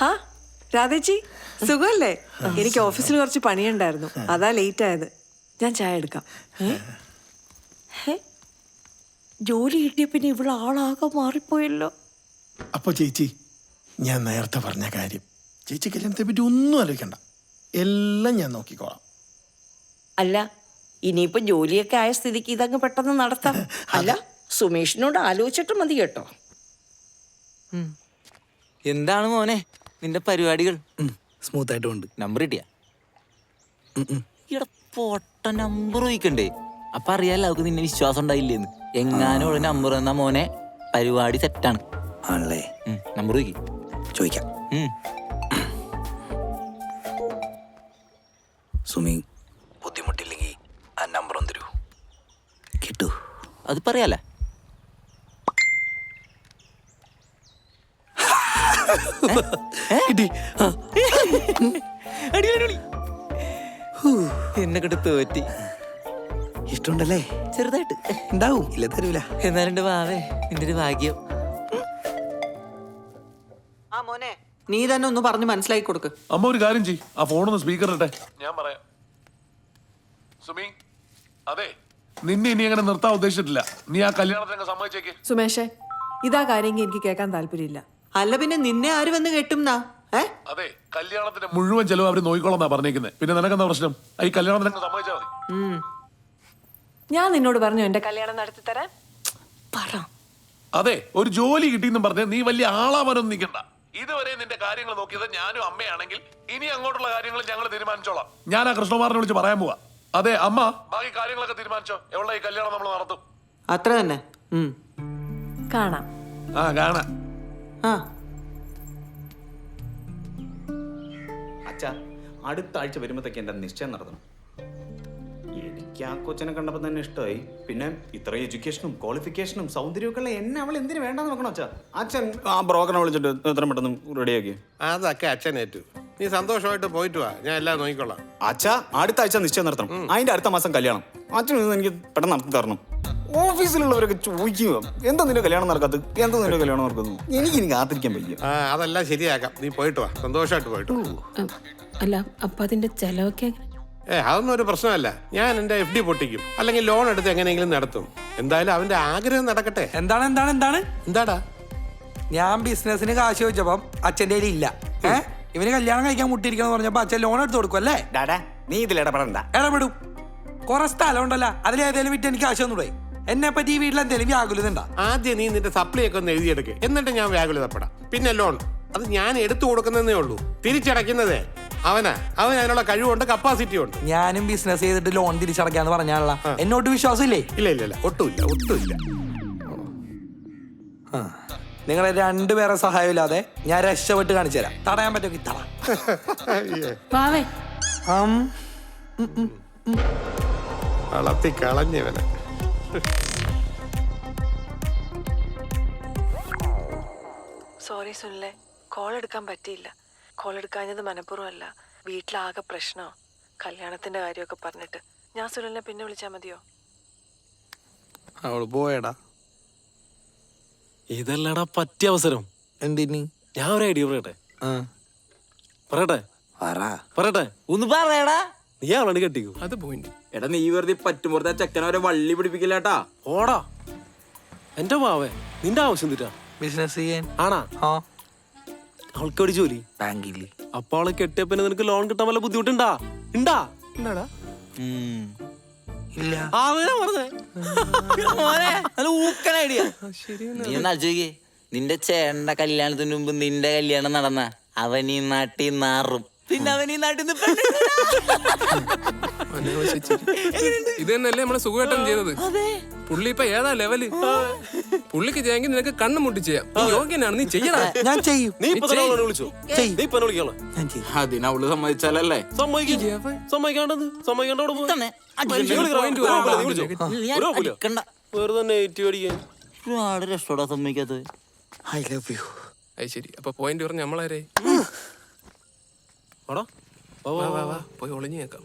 ഹാ രാധേച്ചി സുഖമല്ലേ എനിക്ക് ഓഫീസിൽ കുറച്ച് പണിയുണ്ടായിരുന്നു. അതാ ലേറ്റ് ആയത് ഞാൻ ചായ എടുക്കാം? ജോലി കിട്ടിയ പിന്നെ ഇവിടെ ആളാകെ മാറിപ്പോയല്ലോ. അപ്പൊ ചേച്ചി ഞാൻ നേരത്തെ പറഞ്ഞ കാര്യം. ചേച്ചി കല്യാണത്തെ പറ്റി ഒന്നും ആലോചിക്കണ്ട. എല്ലാം ഞാൻ നോക്കിക്കോളാം. അല്ല ഇനിയിപ്പോ ജോലിയൊക്കെ ആയ സ്ഥിതിക്ക് ഇതങ്ങ് പെട്ടെന്ന് നടത്താം. അല്ല സുമേഷിനോട് ആലോചിച്ചിട്ട് മതി കേട്ടോ. എന്താണ് മോനെ? നിന്റെ പരിപാടികൾ. സ്മൂത്ത് ആയിട്ട് ഉണ്ട് നമ്പർ കിട്ടിയാ? ഇവിടെ പൊട്ട നമ്പർ ചോദിക്കണ്ടേ? അപ്പൊ അറിയാലോ അവക്ക് നിന്നെ വിശ്വാസം ഉണ്ടായില്ലേന്ന്. എങ്ങാനും ഉള്ള നമ്പർ തന്ന മോനെ പരിപാടി സെറ്റാണ് ആണല്ലേ? നമ്പർ ചോദിക്കും. ചോദിക്കാം. സുമി ബുദ്ധിമുട്ടില്ലെങ്കിൽ ആ നമ്പർ ഒന്ന് തരൂ. കിട്ടൂ. അത് പറയാലേ. കിട്ടി. ആ. അടി, അടി, അടി. എന്നെ കിട്ട് തോറ്റി. ഇഷ്ടമുണ്ടല്ലേ? ചെറുതായിട്ട്. ഉണ്ടാവും. ഇല്ല തരൂല. എന്നാലുണ്ട് വാവേ നിന്റെ ഒരു ഭാഗ്യം. ആ മോനെ നീ തന്നെ ഒന്ന് പറഞ്ഞ് മനസ്സിലാക്കി കൊടുക്ക്. അമ്മ ഒരു കാര്യം ചെയ് ആ ഫോണൊന്ന് സ്പീക്കർ ഇട്ടെ ഞാൻ പറയാം. സുമി അതെ. നിന്നെ ഇനി അങ്ങനെ നിർത്താൻ ഉദ്ദേശിച്ചിട്ടില്ല. നീ ആ കല്യാണത്തിന് സമ്മതിച്ചേക്ക്. സുമേഷേ ഇതാ കാര്യം എനിക്ക് കേൾക്കാൻ താല്പര്യമില്ല. അല്ല പിന്നെ നിന്നെ ആര് വന്ന് കെട്ടുംന്നാ? അതെ കല്യാണത്തിന്റെ മുഴുവൻ ചെലവ് അവർ നോക്കിക്കോളന്നാ പറഞ്ഞേക്കുന്നത് പിന്നെ നിനക്കെന്താ പ്രശ്നം? ഈ കല്യാണത്തിന് സമ്മതിച്ചാൽ മതി. ഞാൻ നിന്നോട് പറഞ്ഞു എന്റെ കല്യാണം നടത്തി തരാൻ. പറ. അതെ ഒരു ജോലി കിട്ടിയെന്നും പറഞ്ഞ് നീ വലിയ ആളാവാനൊന്നും നിൽക്കണ്ട ഇതുവരെ നിന്റെ കാര്യങ്ങൾ നോക്കിയത് ഞാനും അമ്മയാണെങ്കിൽ ഇനി അങ്ങോട്ടുള്ള കാര്യങ്ങൾ ഞങ്ങൾ തീരുമാനിച്ചോളാം. ഞാൻ ആ കൃഷ്ണകുമാറിനെ വിളിച്ച് പറയാൻ പോവാ. അതെ അമ്മ. ബാക്കി കാര്യങ്ങളൊക്കെ തീരുമാനിച്ചോ. എവിടെ ഈ കല്യാണം നമ്മൾ നടത്തും. അത്ര തന്നെ. കാണാം. ആ കാണാം. ആ. അച്ഛാ അടുത്ത ആഴ്ച വരുമ്പോഴത്തേക്ക് എന്റെ നിശ്ചയം നടത്തണം. എനിക്ക് ആ കൊച്ചിനെ കണ്ടപ്പോൾ തന്നെ ഇഷ്ടമായി. പിന്നെ ഇത്ര എഡ്യൂക്കേഷനും ക്വാളിഫിക്കേഷനും സൗന്ദര്യമൊക്കെ ഉള്ള എന്നെ അവൾ എന്തിനു വേണ്ടെന്ന് നോക്കണം അച്ഛാ? അച്ഛൻ ആ ബ്രോക്കറിനെ വിളിച്ചിട്ട് എത്ര പെട്ടെന്ന് റെഡിയാക്കി. അതൊക്കെ അച്ഛൻ ഏറ്റു. നീ സന്തോഷമായിട്ട് പോയിട്ട് വാ. ഞാൻ എല്ലാം നോക്കിക്കൊള്ളാം അച്ഛാ അടുത്ത ആഴ്ച നിശ്ചയം നടത്തണം. അതിന്റെ അടുത്ത മാസം കല്യാണം. അച്ഛൻ ഇത് എനിക്ക് പെട്ടെന്ന് നടത്തി തരണം. ഓഫീസിലുള്ളവരൊക്കെ ചോദിക്കുക എന്താ നിന്റെ കല്യാണം നടക്കാത്ത എന്താ നിന്റെ കല്യാണം നടക്കുന്നു? എനിക്ക് ഇനി കാത്തിരിക്കാൻ പറ്റും ആ അതെല്ലാം ശരിയാക്കാം. നീ പോയിട്ട് വാ. സന്തോഷമായിട്ട് പോയിട്ട് വാ. അല്ല അപ്പൊ അതിന്റെ ചെലവൊക്കെ എങ്ങനെ? ഏ അതൊന്നും ഒരു പ്രശ്നമല്ല. ഞാൻ എന്റെ എഫ് ഡി പൊട്ടിക്കും. അല്ലെങ്കിൽ ലോൺ എടുത്ത് എങ്ങനെയെങ്കിലും നടത്തും. എന്തായാലും അവന്റെ ആഗ്രഹം നടക്കട്ടെ. എന്താണ് എന്താണ് എന്താണ്? എന്താടാ? ഞാൻ ബിസിനസിന് കാശ് ചോദിച്ചപ്പം അച്ഛന്റെ കയ്യിൽ ഇല്ല. ഏ? ഇവന് കല്യാണം കഴിക്കാൻ മുട്ടിയിരിക്കണം പറഞ്ഞപ്പോ അച്ഛൻ ലോൺ എടുത്ത് കൊടുക്കും അല്ലേ? ഡാഡാ നീ ഇതിൽ ഇടപെടണ്ട. ഇടപെടും. കുറെ സ്ഥലം ഉണ്ടല്ലോ അതിലേതെങ്കിലും വിറ്റ് എനിക്ക് കാശ് തന്നൂടെ? എന്നെ പറ്റി ഈ വീട്ടിൽ എന്തെങ്കിലും വ്യാകുലത ഉണ്ടാ? ആദ്യം നീ നിന്റെ സപ്ലൈ ഒക്കെ ഒന്ന് എഴുതിയെടുക്ക്. എന്നിട്ട് ഞാൻ വ്യാകുലതപ്പെടാം. പിന്നെ ലോൺ അത് ഞാൻ എടുത്തു കൊടുക്കുന്നതേ ഉള്ളൂ. തിരിച്ചടയ്ക്കുന്നതേ. അവനാ. അവൻ അതിനുള്ള കഴിവുണ്ട് കപ്പാസിറ്റി ഉണ്ട്. ഞാനും ബിസിനസ് ചെയ്തിട്ട് ലോൺ തിരിച്ചടക്കാന്ന് പറഞ്ഞാണല്ലോ എന്നോട്ട് വിശ്വാസമില്ലേ? ഇല്ല ഇല്ല ഇല്ല. ഒട്ടുമില്ല ഒട്ടുമില്ല. നിങ്ങളെ രണ്ടുപേരെ സഹായമില്ലാതെ ഞാൻ രക്ഷപ്പെട്ട് കാണിച്ചു തരാം. തടയാൻ പറ്റുമെങ്കിൽ തട. വളർത്തി കളഞ്ഞവനെ സോറി സുനിലെ. കോൾ എടുക്കാൻ പറ്റിയില്ല. കോൾ എടുക്കാഞ്ഞത് മനഃപൂർവമല്ല. വീട്ടിലാകെ പ്രശ്നമോ. കല്യാണത്തിന്റെ കാര്യമൊക്കെ പറഞ്ഞിട്ട്. ഞാൻ സുനിലിനെ പിന്നെ വിളിച്ചാൽ മതിയോ? അവൾ പോയടാ. ഇതല്ലടാ പറ്റിയ അവസരം. എന്തിനി? ഞാൻ ഒരു ഐഡിയ പറയട്ടെ? ആ. പറയട്ടെ? പറ. പറയട്ടെ? ഒന്ന് പറയടാ. നീ അവളാണ് കെട്ടിക്കും? അത് പോയിന്റ് എടാ നീ വെറുതെ പറ്റുമ്പോഴത്തെ ചെക്കനവരെ വള്ളി പിടിപ്പിക്കില്ലാട്ടാ ഓടാ. എന്റെ മാവേ നിന്റെ ആവശ്യം തീറ്റാ ബിസിനസ് ചെയ്യാൻ. ആണാ? ആ. അവൾക്ക് എവിടെ ജോലി? ബാങ്കിൽ അപ്പൊ അവളെ കെട്ടിയ പിന്നെ നിനക്ക് ലോൺ കിട്ടാൻ വല്ല ബുദ്ധിമുട്ടുണ്ടാ? ഉണ്ടാ ഉണ്ടാടാ ഉം. ഇല്ല. അവനാ പറഞ്ഞേ. മോനെ, നല്ല ഊക്കൻ ഐഡിയ നീ ഒന്ന് ആലോചിക്കേ. നിന്റെ ചേട്ടന്റെ കല്യാണത്തിന് മുമ്പ് നിന്റെ കല്യാണം നടന്ന. അവൻ ഈ നാട്ടിൽ നാറും. പിന്നെ അവൻ ഈ നാട്ടിൽ നിന്ന് ഇത് തന്നെയല്ലേ നമ്മളെ സുഖഘട്ടം ചെയ്തത്. പുള്ളി ഇപ്പൊ ഏതാ ലെവൽ? പുള്ളിക്ക് ചെയ്യാമെങ്കിൽ നിനക്ക് കണ്ണു മുട്ടി ചെയ്യാം. നീ യോഗ്യനാണ് നീ ചെയ്യണ ഞാൻ ചെയ്യും. നീ ഇപ്പൊ തന്നെ അവളെ വിളിച്ചോ? നീ ഇപ്പൊ വിളിക്കാളെ സമ്മതിച്ചാലല്ലേ? സമ്മതിക്കും. സമ്മതിക്കാണ്ടത്? സമ്മതിക്കാണ്ട് അവിടെ. തന്നെ. നീ വിളിക്കടാ. point ഒരു കുഴപ്പമില്ല, നീ വരാം. വിളിച്ചോ. ഞാൻ ഒരു കുഴപ്പമില്ല. അടിക്കണ്ട. വെറുതെ നെറ്റ് അടിക്കാൻ. ഒരുപാട് രക്ഷോടാ സമ്മതിക്കാത്തത്. ഐ ലവ് യു അത് ശരി. അപ്പൊ പോയിന്റ് പറഞ്ഞ നമ്മളാരേ? വാടാ. വാ, വാ, വാ പോയി ഒളിഞ്ഞു കേൾക്കാം.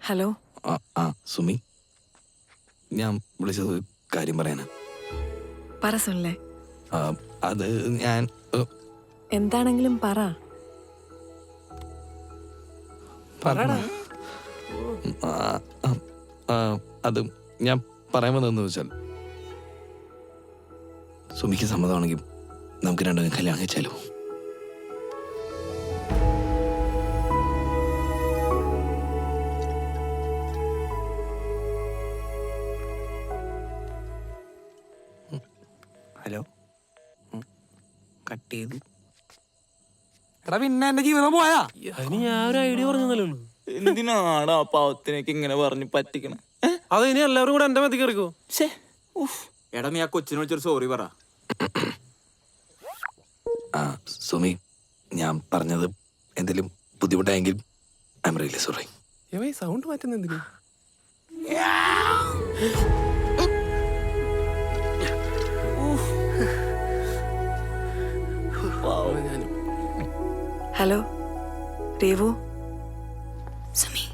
ഹലോ. ആ ആ സുമി. ഞാൻ വിളിച്ചത് കാര്യം പറയാനാ. പറ സുനിലെ. ആ, അത് ഞാൻ ഏ, എന്താണെങ്കിലും പറ. പറഞ്ഞോ? ആ, ആ, ആ, അത് ഞാൻ പറയാൻ വന്നതെന്ന് വെച്ചാൽ സുമിക്ക് സമ്മതമാണെങ്കിൽ നമുക്ക് രണ്ടും കല്യാണം കഴിച്ചാലോ? ഹലോ? കട്ട് ചെയ്തു. എടാ പിന്നെ എന്റെ ജീവിതം പോയാ? അതിന് ഞാൻ ഒരു ഐഡിയ പറഞ്ഞു എന്തിനാണ് ആ പാവത്തിനേക്ക് ഇങ്ങനെ പറഞ്ഞു പറ്റിക്കണേ? അത് ഇനി എല്ലാവരും കൂടെ എന്റെ മതി കയറിക്കോ എടാ നീ ആ കൊച്ചിനെ വിളിച്ചൊരു സോറി പറ. ആ സുമി ഞാൻ പറഞ്ഞത് എന്തെങ്കിലും ബുദ്ധിമുട്ടായെങ്കിൽ I'm really sorry sound മാറ്റുന്ന എന്തിനാ? ഹലോ രേവു? സുമി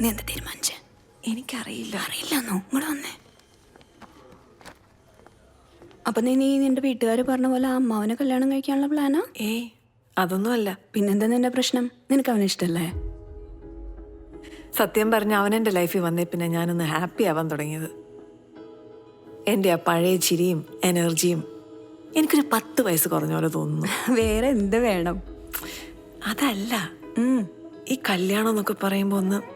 നീ എന്താ തീരുമാനിച്ചേ? എനിക്കറിയില്ല. അറിയില്ലെന്നോ? ഇങ്ങോട്ട് വന്നേ. അപ്പൊ നീ നീ നിന്റെ വീട്ടുകാർ പറഞ്ഞ പോലെ ആ അമ്മാവനെ കല്യാണം കഴിക്കാനുള്ള പ്ലാനാ? ഏ അതൊന്നുമല്ല. പിന്നെന്താ നിന്റെ പ്രശ്നം? നിനക്ക് അവനെ ഇഷ്ടല്ലേ? സത്യം പറഞ്ഞ അവൻ എന്റെ ലൈഫിൽ വന്നേ പിന്നെ ഞാനൊന്ന് ഹാപ്പി ആവാൻ തുടങ്ങിയത്. എന്റെ ആ പഴയ ചിരിയും എനർജിയും എനിക്കൊരു പത്ത് വയസ്സ് കുറഞ്ഞ പോലെ തോന്നുന്നു. വേറെ എന്ത് വേണം? അതല്ല. ഈ കല്യാണം എന്നൊക്കെ പറയുമ്പോൾ ഒന്ന്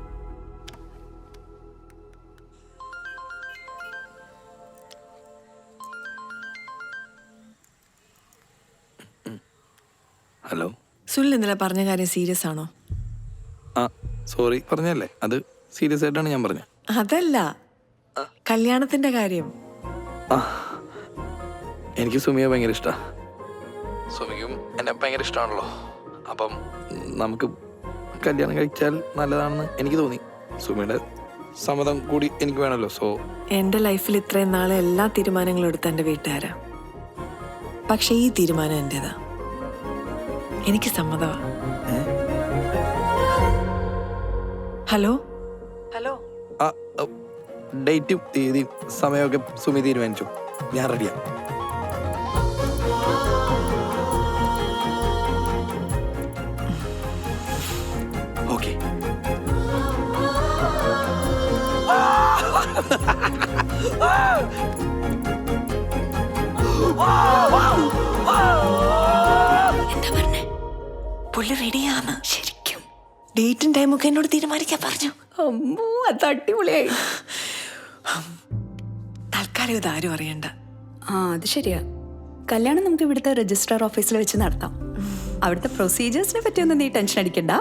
ഹലോ. സുനിൽ ഇന്നലെ പറഞ്ഞ കാര്യം സീരിയസ് ആണോ? ആ സോറി പറഞ്ഞല്ലേ അത് സീരിയസ് ആയിട്ടാണ് ഞാൻ പറഞ്ഞത്. അതല്ല. കല്യാണത്തിന്റെ കാര്യം. എനിക്ക് സുമിയെ ഭയങ്കര ഇഷ്ടമാണ് സുമിക്കും എന്നെ ഭയങ്കര ഇഷ്ടമാണല്ലോ അപ്പം നമുക്ക് കല്യാണം കഴിച്ചാൽ നല്ലതാണെന്ന് എനിക്ക് തോന്നി. സുമിയുടെ സമ്മതം കൂടി എനിക്ക് വേണമല്ലോ സോ. എന്റെ ലൈഫിൽ ഇത്രയും നാളെ എല്ലാ തീരുമാനങ്ങളും എടുത്ത എന്റെ വീട്ടുകാരാ. പക്ഷേ ഈ തീരുമാനം എന്റെതാ. എനിക്ക് സമ്മതമാ ഹലോ? ഹലോ? ആ ഡേറ്റും തീയതിയും സമയമൊക്കെ സുമി തീരുമാനിച്ചു. ഞാൻ റെഡിയാ. ഓക്കെ. എന്താ പുള്ളി റെഡിയാണ് ശരിക്കും. ഡേറ്റും ടൈമും ഒക്കെ എന്നോട് തീരുമാനിക്കാൻ പറഞ്ഞു. അമ്മോ അത് അടിപൊളിയായി. തൽക്കാലം ഇത് ആരും അറിയണ്ട. ആ അത് ശരിയാ. കല്യാണം നമുക്ക് ഇവിടുത്തെ രജിസ്ട്രാർ ഓഫീസിൽ വെച്ച് നടത്താം. അവിടുത്തെ പ്രൊസീജിയേഴ്സിനെ പറ്റിയൊന്നും നീ ടെൻഷൻ അടിക്കണ്ട.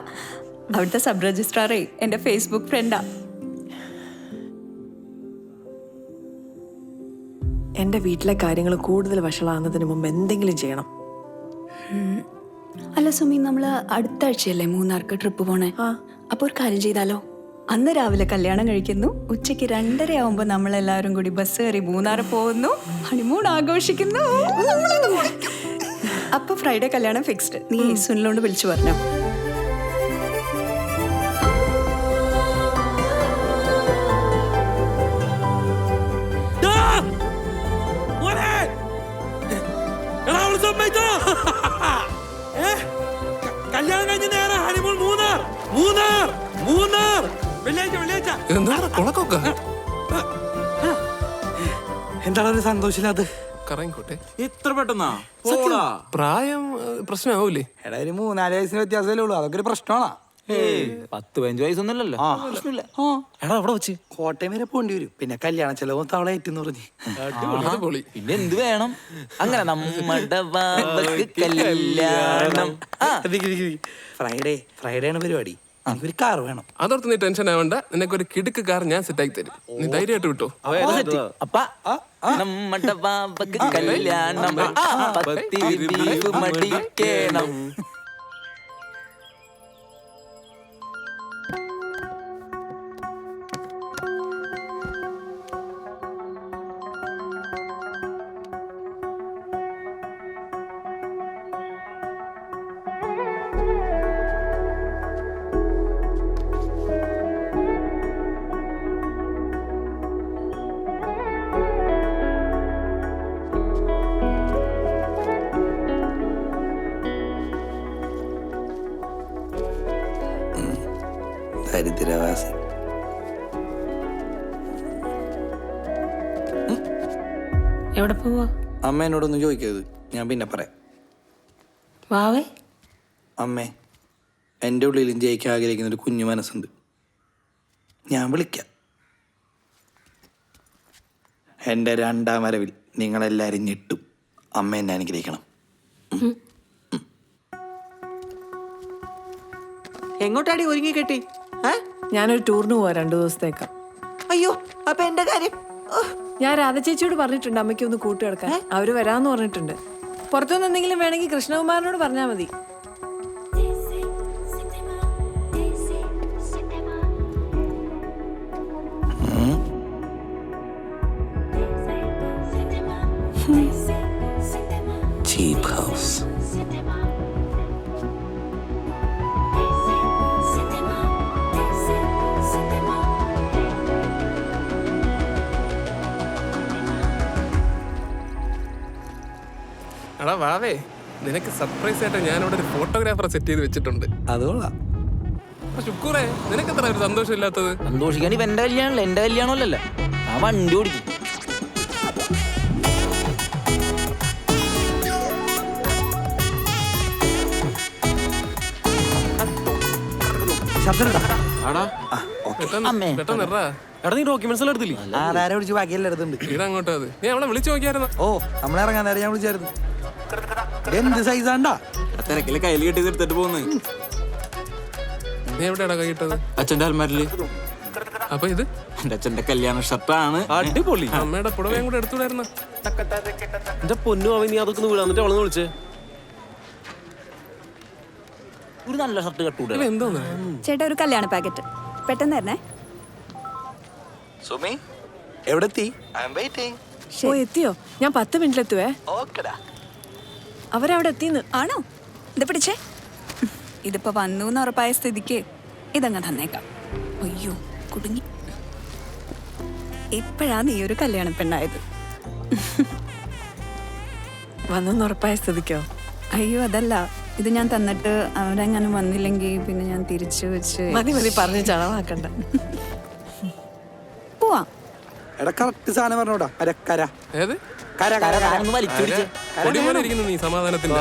അവിടുത്തെ സബ് രജിസ്ട്രാറേ എന്റെ ഫേസ്ബുക്ക് ഫ്രണ്ടാ എന്റെ വീട്ടിലെ കാര്യങ്ങൾ കൂടുതൽ വഷളാകുന്നതിന് മുമ്പ് എന്തെങ്കിലും ചെയ്യണം. അല്ല സുമി നമ്മൾ അടുത്ത ആഴ്ചയല്ലേ മൂന്നാർക്ക് ട്രിപ്പ് പോണേ? അപ്പോൾ ഒരു കാര്യം ചെയ്താലോ? അന്ന് രാവിലെ കല്യാണം കഴിക്കുന്നു. ഉച്ചയ്ക്ക് രണ്ടര ആവുമ്പോ നമ്മൾ എല്ലാവരും കൂടി ബസ് കയറി മൂന്നാർ പോകുന്നു. ഹണിമൂൺ ആഘോഷിക്കുന്നു. അപ്പൊ ഫ്രൈഡേ കല്യാണം ഫിക്സ്ഡ് നീ സുനിലോണ്ട് വിളിച്ചു പറഞ്ഞു? എന്താണ് കുളക്കൊക്കെ എന്താണ് ഒരു സന്തോഷമില്ലാത്ത കറങ്ങിക്കോട്ടെ. ഇത്ര പെട്ടെന്നാ? പോടാ. പ്രായം പ്രശ്നമാവൂലേ? എടാ ഒരു മൂന്നാൽ വയസ്സിന് വ്യത്യാസമല്ലേ ഉള്ളൂ. അതൊക്കെ ഒരു പ്രശ്നമാണോ. പത്ത് പതിനഞ്ച് വയസ്സൊന്നുമല്ലല്ലോ. പ്രശ്നമില്ല. എടാ അവിടെ വെച്ച്. കോട്ടയം വരെ പോണ്ടി വരും. പിന്നെ കല്യാണ ചെലവും തവള ഏറ്റെന്ന് പറഞ്ഞു. പിന്നെ എന്ത് വേണം? അങ്ങനെ നമ്മുടെ കല്യാണം. ഫ്രൈഡേ ഫ്രൈഡേ ആണ് പരിപാടി. ഒരു കാർ വേണം. അതോർത്ത് നീ ടെൻഷൻ ആവണ്ട. നിനക്ക് ഒരു കിടുക്ക് കാർ ഞാൻ സെറ്റ് ആക്കി തരും. നീ ധൈര്യമായിട്ട് വിട്ടോ. അപ്പ നമ്മടെ ബാബക്ക് കല്യാണം. പത്തിരി ബീഫ് മടിക്കണം ദരിദ്രവാസി. എവിടെ പോവാ? അമ്മ എന്നോടൊന്നും ചോദിക്കരുത്. ഞാൻ പിന്നെ പറയാം. വാവേ? അമ്മേ എന്റെ ഉള്ളിലും ജയിക്കാൻ ആഗ്രഹിക്കുന്ന ഒരു കുഞ്ഞു മനസ്സുണ്ട്. ഞാൻ വിളിക്കാം. എന്റെ രണ്ടാം വരവിൽ നിങ്ങളെല്ലാവരും ഞെട്ടും. അമ്മ എന്നെ അനുഗ്രഹിക്കണം. എങ്ങോട്ടാടി ഒരുങ്ങി കെട്ടി? ഞാനൊരു ടൂറിന് പോവാ രണ്ടു ദിവസത്തേക്ക്. അയ്യോ അപ്പൊ എന്റെ കാര്യം? ഞാൻ രാധ ചേച്ചിയോട് പറഞ്ഞിട്ടുണ്ട് അമ്മയ്ക്ക് ഒന്ന് കൂട്ടുകിടക്കാൻ. അവർ വരാന്ന് പറഞ്ഞിട്ടുണ്ട്. പുറത്തുനിന്ന് എന്തെങ്കിലും വേണമെങ്കിൽ കൃഷ്ണകുമാരനോട് പറഞ്ഞാൽ മതി. വാവേ നിനക്ക് സർപ്രൈസ് ആയിട്ട് ഞാൻ ഇവിടെ ഒരു ഫോട്ടോഗ്രാഫർ സെറ്റ് ചെയ്ത് വെച്ചിട്ടുണ്ട്. അതുകൊള്ളാം ശുക്കൂറേ നിനക്ക് എത്ര ഒരു സന്തോഷം ഇല്ലാത്തത് സന്തോഷിക്കാൻ ഇപ്പൊ എന്റെ കല്യാണമല്ല? എന്റെ കല്യാണമല്ലല്ല ആ വണ്ടി ഓടിക്കും. ഓ നമ്മളിറങ്ങാൻ നേരം ഞാൻ വിളിച്ചായിരുന്നു. എന്ത് സൈസാണ്ടാ തിരക്കിൽ കയ്യിൽ കെട്ടി എടുത്തിട്ട് പോകുന്നത് നീ എവിടെയാടാ കൈയിട്ടത് അച്ഛന്റെ അൽമാരിൽ അപ്പൊ ഇത്? എന്റെ അച്ഛന്റെ കല്യാണ ഷർട്ടാണ്. അടിപൊളി. അമ്മയുടെ പുടവയും കൂടെ എടുത്തുവിടായിരുന്നു. എന്റെ പൊന്നു അവൻ നീ അതൊക്കെ വിടാന്നിട്ട് അവളെ വിളിച്ചേ. ഒരു നല്ല ഷർട്ട് കട്ടൂടെ എന്തോന്ന്? ചേട്ടാ ഒരു കല്യാണ പാക്കറ്റ്. പെട്ടെന്ന് തരണേ. സുമി എവിടെ എത്തി ഐ എം വെയിറ്റിംഗ് ഓ എത്തിയോ? ഞാൻ പത്ത് മിനിറ്റിലെത്തുവേ. ഓക്കെടാ. അവരവിടെ എത്തിന്ന് ആണോ? ഇത് പിടിച്ചേ. ഇതിപ്പോ വന്നു എന്ന് ഉറപ്പായ സ്ഥിതിക്ക് ഇതങ്ങ് തന്നേക്കാം. അയ്യോ കുടുങ്ങി. എപ്പോഴാ നീ ഒരു കല്യാണ പെണ്ണായത്. വന്നെന്ന് ഉറപ്പായ സ്ഥിതിക്കോ? അയ്യോ അതല്ല. ഇത് ഞാൻ തന്നിട്ട് അവരങ്ങനെ വന്നില്ലെങ്കിൽ പിന്നെ ഞാൻ തിരിച്ചു വെച്ച് മതി മതി പറഞ്ഞ് ചളവാക്കണ്ട. പോവാ. എടാ കറക്റ്റ് സാധനം പറഞ്ഞോടാ. അരക്കര. ഏത്? കര കര കര. ഒന്ന് വലിച്ചു പിടിച്ച് കര കര നീ സമാധാനത്തിന്റെ.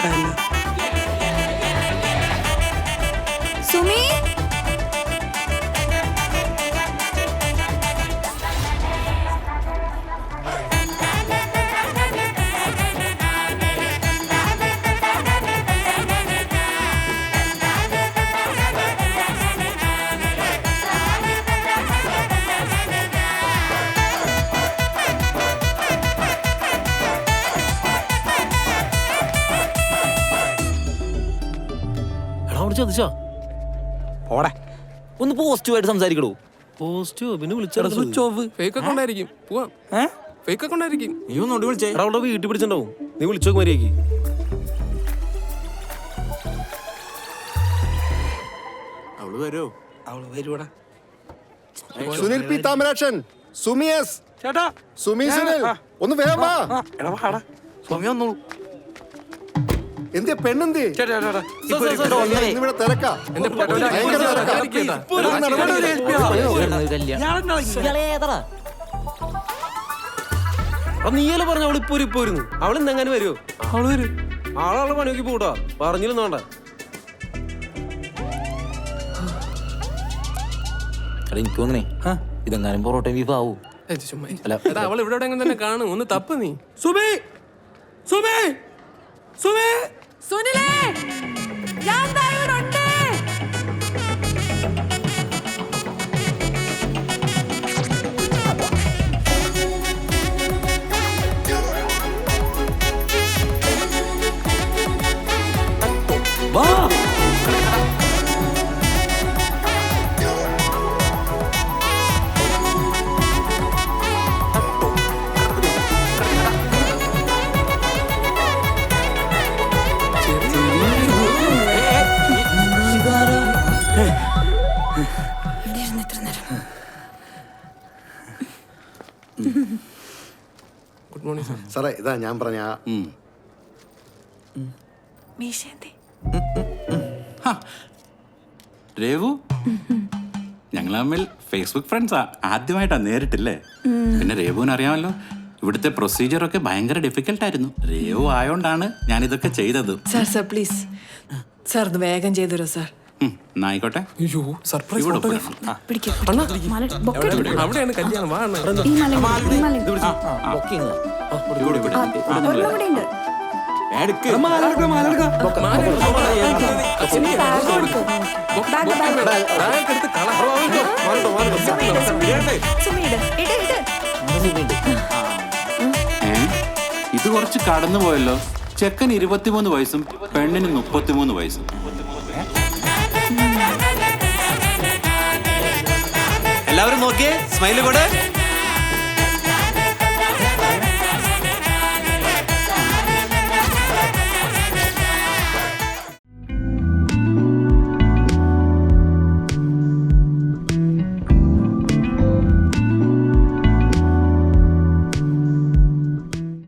Ghana. പോസിറ്റീവായിട്ട് സംസാരിക്കടോ. പോസ്റ്റോ പിന്നെ സ്വിച്ച് ഓഫ് ഫേക്ക് അക്കൗണ്ട് ആയിരിക്കും. പോവാം. ഏ? ഫേക്ക് അക്കൗണ്ട് ആയിരിക്കും. നീ ഒന്നോട്ട് വിളിച്ചേ. അവിടെ വീട്ടിൽ പിടിച്ചിട്ടുണ്ടാവും. നീ മര്യാദയ്ക്ക് അവൾ വരോ അവൾ വരുവാടാ. സുനിൽ പി താമരാക്ഷൻ. സുമിയസ്. ചേട്ടാ. സുമി സുനിൽ. ഒന്ന് വേഗം വാ. ആ, എടാ വാടാ സ്വാമി വന്നോളൂ. എന്തിയ പെണ്ണെന്തേ തിരക്കാ. ഭയങ്കര തിരക്കാ. ഒരു നടപടി ഒരു നീയല്ലേ പറഞ്ഞ അവൾ ഇപ്പൊ ഇപ്പൊ വരുന്നു അവൾ ഇന്നെങ്ങനെ വരുമോ അവൾ വരും. ആളാളെ പണി നോക്കി പോട്ടോ പറഞ്ഞില്ല വേണ്ട. എടാ എനിക്ക് തോന്നണേ ഇതെങ്ങാനും പൊറോട്ട ബീഫ് ആവൂ. ഏയ് ചുമ്മാ. ഇരി. അല്ല. എടാ അവൾ ഇവിടെ എവിടെയെങ്കിലും തന്നെ കാണും. ഒന്ന് തപ്പ് നീ. സുബേ! സുബേ! സുമി സുനിലേ ഞാൻ ദാ ഇവിടെ ഉണ്ട്. ഇതാ ഞാൻ പറഞ്ഞ ആ മീശേന്തി രേവു? ഞങ്ങൾ തമ്മിൽ ഫേസ്ബുക്ക് ഫ്രണ്ട്സാ ആദ്യമായിട്ടാ നേരിട്ടില്ലേ? പിന്നെ രേവുവിന് അറിയാമല്ലോ. ഇവിടുത്തെ പ്രൊസീജിയർ ഒക്കെ ഭയങ്കര ഡിഫിക്കൽട്ട് ആയിരുന്നു. രേവു ആയോണ്ടാണ് ഞാൻ ഇതൊക്കെ ചെയ്തത്. സാർ സാർ പ്ലീസ് സാർ വേഗം ചെയ്തു തരോ സാർ? ഉം, എന്നാ ആയിക്കോട്ടെ. അയ്യോ സർപ്രൈസ് ഇവിടെ ഫോട്ടോഗ്രാഫ് ആ, പിടിക്കാം മല ബൊക്കെ എടുക്ക്. അവിടെയാണ് കല്യാണം വാ അണ്ണാ. ഈ മല മല. ആ, ഇത് കുറച്ച് കടന്നു പോയല്ലോ. ചെക്കൻ ഇരുപത്തിമൂന്ന് വയസ്സും പെണ്ണിന് മുപ്പത്തിമൂന്ന് വയസ്സും. എല്ലാവരും നോക്കിയേ സ്മൈൽ കൂടെ.